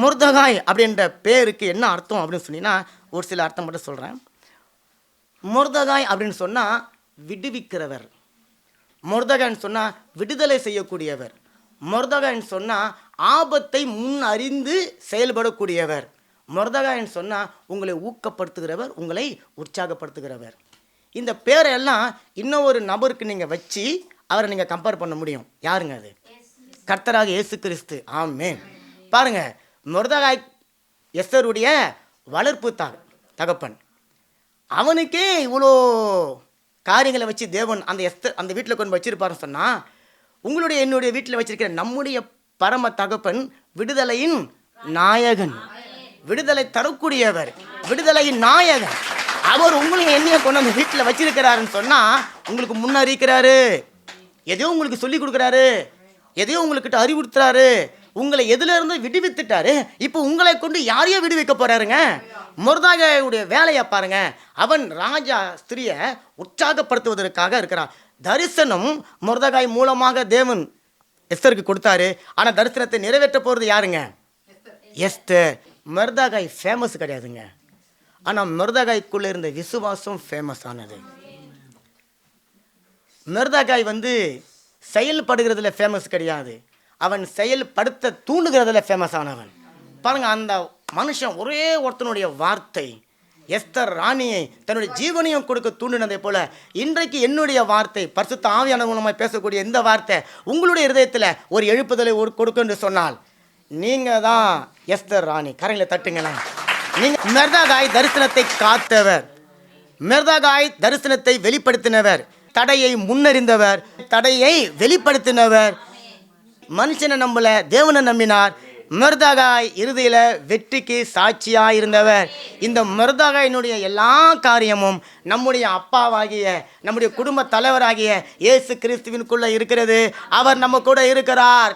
முர்தகாய் அப்படின்ற பேருக்கு என்ன அர்த்தம் அப்படின்னு சொன்னீங்கன்னா ஒரு சில அர்த்தம் மட்டும் சொல்கிறேன் முர்தகாய் அப்படின்னு சொன்னால் விடுவிக்கிறவர். முர்தகான்னு சொன்னால் விடுதலை செய்யக்கூடியவர். முர்தகான்னு சொன்னால் ஆபத்தை முன் அறிந்து செயல்படக்கூடியவர். முர்தகான்னு சொன்னால் உங்களை ஊக்கப்படுத்துகிறவர் உங்களை உற்சாகப்படுத்துகிறவர். இந்த பேரையெல்லாம் இன்னும் ஒரு நபருக்கு நீங்கள் வச்சு அவரை நீங்கள் கம்பேர் பண்ண முடியும். யாருங்க அது? கர்த்தராக இயேசு கிறிஸ்து. ஆமென். பாருங்க முருதகாய் எஸ்தருடைய வளர்ப்பு தான் தகப்பன். அவனுக்கே இவ்வளோ காரியங்களை வச்சு தேவன் அந்த எஸ்தர் அந்த வீட்டில் கொண்டு வச்சிருப்பாருன்னு சொன்னால் உங்களுடைய என்னுடைய வீட்டில் வச்சிருக்கிற நம்முடைய பரம தகப்பன் விடுதலையின் நாயகன். விடுதலை தரக்கூடியவர் விடுதலையின் நாயகன். அவர் உங்களையும் என்னைய கொண்டு அந்த வீட்டில் வச்சிருக்கிறாருன்னு சொன்னால் உங்களுக்கு முன்னறிக்கிறாரு எதையோ உங்களுக்கு சொல்லி கொடுக்குறாரு. எதையோ உங்களுக்கிட்ட அறிவுறுத்துறாரு. உங்களை எதுலேருந்து விடுவித்துட்டாரு? இப்போ உங்களை கொண்டு யாரையோ விடுவிக்க போறாருங்க? முருதாகையுடைய வேலையை பாருங்க. அவன் ராஜா ஸ்திரியை உற்சாகப்படுத்துவதற்காக இருக்கிறான். தரிசனம் முருதகாய் மூலமாக தேவன் எஸ்தருக்கு கொடுத்தாரு. ஆனால் தரிசனத்தை நிறைவேற்ற போகிறது யாருங்க? எஸ்தர். மருதாகாய் ஃபேமஸ் கிடையாதுங்க. ஆனால் மருதாகாய்க்குள்ளே இருந்த விசுவாசம் ஃபேமஸ் ஆனது. மிருதகாய் வந்து செயல்படுகிறதுல ஃபேமஸ் கிடையாது. அவன் செயல்படுத்த தூண்டுகிறதுல ஃபேமஸ் ஆனவன். பாருங்க அந்த மனுஷன் ஒரே ஒருத்தனுடைய வார்த்தை எஸ்தர் ராணியை தன்னுடைய ஜீவனையும் கொடுக்க தூண்டினதை போல இன்றைக்கு என்னுடைய வார்த்தை பரிசுத்த ஆவியான மூலமாக பேசக்கூடிய இந்த வார்த்தை உங்களுடைய இருதயத்தில் ஒரு எழுப்புதலை ஒரு கொடுக்கும் என்று சொன்னால் நீங்கள் தான் எஸ்தர் ராணி. கரையில் தட்டுங்களேன். நீங்கள் மெர்தாகாய் தரிசனத்தை காத்தவர். மெர்தாகாய் தரிசனத்தை வெளிப்படுத்தினவர். தடையை முன்னறிந்தவர். தடையை வெளிப்படுத்தினவர். மனுஷனை நம்பல தேவனை நம்பினார். மருதகாய் இறுதியில் வெற்றிக்கு சாட்சியாக இருந்தவர் இந்த மருதகாயினுடைய எல்லா காரியமும் நம்முடைய அப்பாவாகிய நம்முடைய குடும்ப தலைவராகிய இயேசு கிறிஸ்துவின்குள்ளே இருக்கிறது. அவர் நம்ம கூட இருக்கிறார்.